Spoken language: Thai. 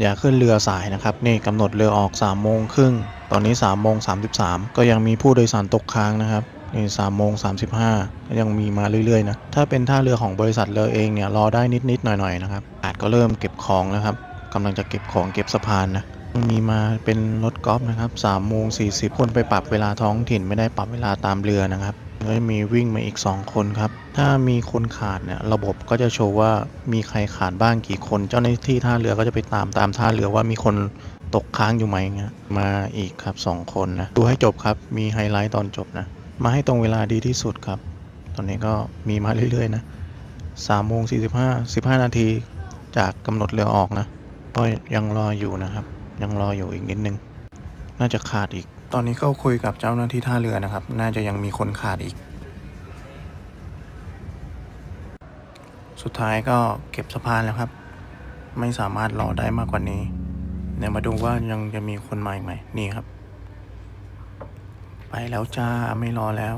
อย่าขึ้นเรือสายนะครับ นี่กำหนดเรือออก3ามโมงครึ่งตอนนี้3ามโมงสาก็ยังมีผู้โดยสารตกค้างนะครับนี่สามโมงสามสิบห้าก็ยังมีมาเรื่อยๆนะ ถ้าเป็นท่าเรือของบริษัทเรือเองเนี่ยรอได้นิดๆหน่อยๆนะครับ อาจก็เริ่มเก็บของแล้วครับกำลังจะเก็บของเก็บสะพานนะมีมาเป็นรถกอล์ฟนะครับสามโมงสี่สิบคนไปปรับเวลาท้องถิ่นไม่ได้ปรับเวลาตามเรือนะครับ แล้วมีวิ่งมาอีก 2 คนครับ ถ้ามีคนขาดเนี่ยระบบก็จะโชว์ว่ามีใครขาดบ้างกี่คน เจ้าหน้าที่ท่าเรือก็จะไปตามตามท่าเรือว่ามีคนตกค้างอยู่ไหมเงี้ย มาอีกครับ 2 คนนะ ดูให้จบครับ มีไฮไลท์ตอนจบนะ มาให้ตรงเวลาดีที่สุดครับ ตอนนี้ก็มีมาเรื่อยๆนะสามโมงสี่สิบห้าสิบห้านาทีจากกำหนดเรือออกนะ ก็ยังรออยู่นะครับ ยังรออยู่อีกนิดนึง น่าจะขาดอีก ตอนนี้ก็คุยกับเจ้าหน้าที่ท่าเรือนะครับ น่าจะยังมีคนขาดอีก สุดท้ายก็เก็บสะพานแล้วครับ ไม่สามารถรอได้มากกว่านี้ เดี๋ยวมาดูว่ายังจะมีคนมาอีกไหมนี่ครับ ไปแล้วจ้าไม่รอแล้ว